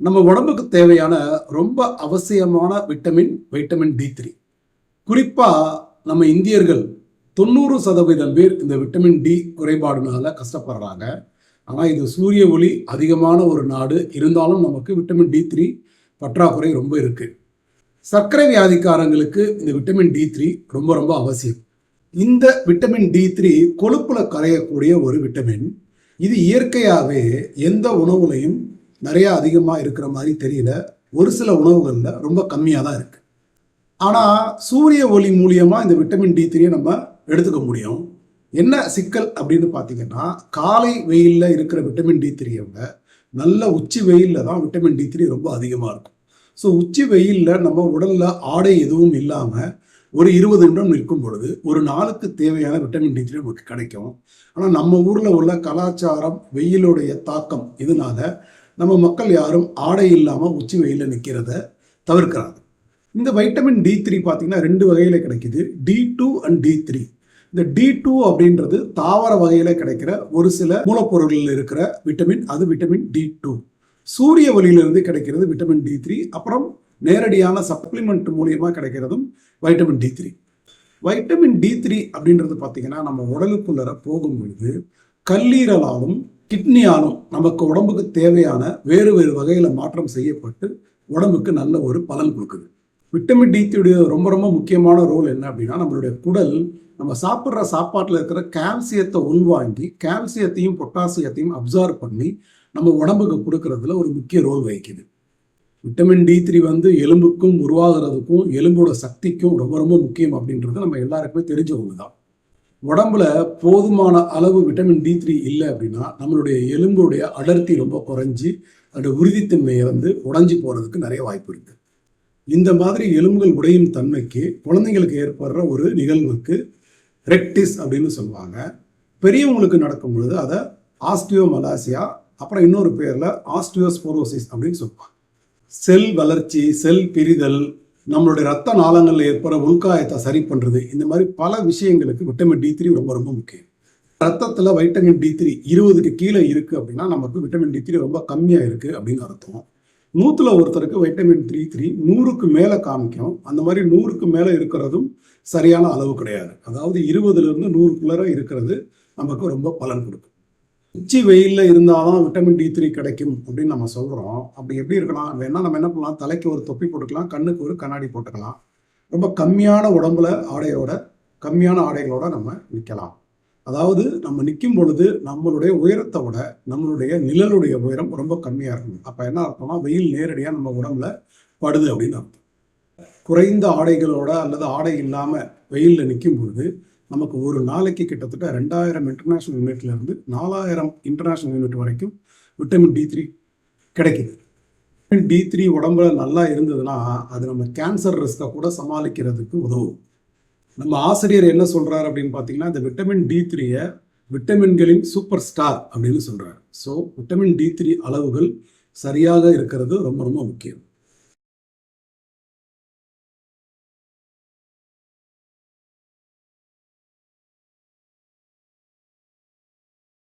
நம்ம உடம்புக்கு தேவையான ரொம்ப அவசியமான விட்டமின் வைட்டமின் டி த்ரீ குறிப்பாக நம்ம இந்தியர்கள் தொண்ணூறு சதவீதம் பேர் இந்த விட்டமின் டி குறைபாடுனால கஷ்டப்படுறாங்க. ஆனால் இது சூரிய ஒளி அதிகமான ஒரு நாடு. இருந்தாலும் நமக்கு விட்டமின் டி த்ரீ பற்றாக்குறை ரொம்ப இருக்குது சர்க்கரை வியாதிக்காரங்களுக்கு இந்த விட்டமின் டி த்ரீ ரொம்ப ரொம்ப அவசியம். இந்த விட்டமின் டி த்ரீ கொழுப்பில் கரையக்கூடிய ஒரு விட்டமின் இது இயற்கையாகவே எந்த உணவுலையும் நிறையா அதிகமாக இருக்கிற மாதிரி தெரியல. ஒரு சில உணவுகளில் ரொம்ப கம்மியாக தான் இருக்குது ஆனால் சூரிய ஒளி மூலியமாக இந்த விட்டமின் டி த்ரீயை நம்ம எடுத்துக்க முடியும். என்ன சிக்கல் அப்படின்னு பார்த்தீங்கன்னா காலை வெயிலில் இருக்கிற விட்டமின் டி த்ரீயை விட நல்ல உச்சி வெயிலில் தான் விட்டமின் டி த்ரீ ரொம்ப அதிகமாக இருக்கும். ஸோ உச்சி வெயிலில் நம்ம உடலில் ஆடை எதுவும் இல்லாமல் ஒரு இருபது நிமிடம் நிற்கும் பொழுது ஒரு நாளுக்கு தேவையான விட்டமின் டி த்ரீ நமக்கு கிடைக்கும். ஆனால் நம்ம ஊரில் உள்ள கலாச்சாரம் வெயிலுடைய தாக்கம் இதனால நம்ம மக்கள் யாரும் ஆடை இல்லாமல் உச்சி வெயிலில் நிற்கிறத தவிர்க்கிறாங்க. இந்த வைட்டமின் டி த்ரீ பார்த்தீங்கன்னா ரெண்டு வகையில் கிடைக்கிது. D two and D three இந்த டி டூ அப்படின்றது தாவர வகையில் கிடைக்கிற ஒரு சில மூலப்பொருள்களில் இருக்கிற விட்டமின் அது விட்டமின் டி டூ சூரிய ஒளியிலிருந்து கிடைக்கிறது விட்டமின் டி த்ரீ அப்புறம் நேரடியான சப்ளிமெண்ட் மூலியமாக கிடைக்கிறதும் vitamin D three vitamin D three அப்படின்றது பார்த்தீங்கன்னா நம்ம உடலுக்குள்ளர போகும் பொழுது கல்லீரலாலும் கிட்னியாலும் நமக்கு உடம்புக்கு தேவையான வேறு வேறு வகையில் மாற்றம் செய்யப்பட்டு உடம்புக்கு நல்ல ஒரு பலன் கொடுக்குது. விட்டமின் டி ரொம்ப ரொம்ப முக்கியமான ரோல் என்ன அப்படின்னா நம்மளுடைய குடல் நம்ம சாப்பிட்ற சாப்பாட்டில் இருக்கிற கால்சியத்தை உள்வாங்கி கால்சியத்தையும் பொட்டாசியத்தையும் அப்சார்வ் பண்ணி நம்ம உடம்புக்கு கொடுக்கறதுல ஒரு முக்கிய ரோல் வகிக்குது. விட்டமின் டி த்ரீ வந்து எலும்புக்கும் உருவாகிறதுக்கும் எலும்போட சக்திக்கும் ரொம்ப ரொம்ப முக்கியம் அப்படின்றது நம்ம எல்லாருக்குமே தெரிஞ்ச ஒன்று தான். உடம்புல போதுமான அளவு விட்டமின் டி த்ரீ இல்லை அப்படின்னா நம்மளுடைய எலும்புடைய அடர்த்தி ரொம்ப குறைஞ்சி அதோட உறுதித்தன்மையை வந்து உடஞ்சி போகிறதுக்கு நிறைய வாய்ப்பு இருக்குது இந்த மாதிரி எலும்புகள் உடையும் தன்மைக்கு குழந்தைங்களுக்கு ஏற்படுற ஒரு நிகழ்வுக்கு ரெக்டிஸ் அப்படின்னு சொல்லுவாங்க. பெரியவங்களுக்கு நடக்கும் பொழுது அதை ஆஸ்டியோமலாசியா அப்புறம் இன்னொரு பேரில் ஆஸ்டியோஸ்போரோசிஸ் அப்படின்னு சொல்லுவாங்க. செல் வளர்ச்சி செல் பிரிதல் நம்மளுடைய ரத்த நாளங்களில் ஏற்படுற உள்காயத்தை சரி பண்ணுறது இந்த மாதிரி பல விஷயங்களுக்கு விட்டமின் டி த்ரீ ரொம்ப ரொம்ப முக்கியம். ரத்தத்தில் வைட்டமின் டி த்ரீ இருபதுக்கு கீழே இருக்குது அப்படின்னா நமக்கு விட்டமின் டி த்ரீ ரொம்ப கம்மியாக இருக்குது அப்படின்னு அர்த்தம். நூற்றுல ஒருத்தருக்கு வைட்டமின் த்ரீ த்ரீ நூறுக்கு மேலே காமிக்கும். அந்த மாதிரி நூறுக்கு மேலே இருக்கிறதும் சரியான அளவு கிடையாது. அதாவது இருபதுலேருந்து நூறுக்குள்ளே இருக்கிறது நமக்கு ரொம்ப பலன் கொடுக்கும். உச்சி வெயிலில் இருந்தால் தான் விட்டமின் டி த்ரீ கிடைக்கும் அப்படின்னு நம்ம சொல்கிறோம் அப்படி எப்படி இருக்கலாம்? வேணா நம்ம என்ன பண்ணலாம்? தலைக்கு ஒரு தொப்பி போட்டுக்கலாம் கண்ணுக்கு ஒரு கண்ணாடி போட்டுக்கலாம். ரொம்ப கம்மியான உடம்புல ஆடையோட கம்மியான ஆடைகளோட நம்ம நிற்கலாம் அதாவது நம்ம நிற்கும் பொழுது நம்மளுடைய உயரத்தை விட நம்மளுடைய நிழலுடைய உயரம் ரொம்ப கம்மியாக இருக்கும் அப்போ என்ன அர்த்தம்னா வெயில் நேரடியாக நம்ம உடம்புல படுது அப்படின்னு அர்த்தம். குறைந்த ஆடைகளோட அல்லது ஆடை இல்லாமல் வெயிலில் நிற்கும் பொழுது நமக்கு ஒரு நாளைக்கு கிட்டத்தட்ட ரெண்டாயிரம் இன்டர்நேஷ்னல் யூனிட்ல இருந்து நாலாயிரம் இன்டர்நேஷ்னல் யூனிட் வரைக்கும் விட்டமின் டி த்ரீ கிடைக்குது. விட்டமின் டி த்ரீ உடம்புல நல்லா இருந்ததுன்னா அது நம்ம கேன்சர் ரிஸ்கை கூட சமாளிக்கிறதுக்கு உதவும். நம்ம ஆசிரியர் என்ன சொல்றாரு அப்படின்னு பார்த்தீங்கன்னா இந்த விட்டமின் டி த்ரீயை விட்டமின்களின் சூப்பர் ஸ்டார் அப்படின்னு சொல்றாரு. ஸோ விட்டமின் டி த்ரீ அளவுகள் சரியாக இருக்கிறது ரொம்ப ரொம்ப முக்கியம்.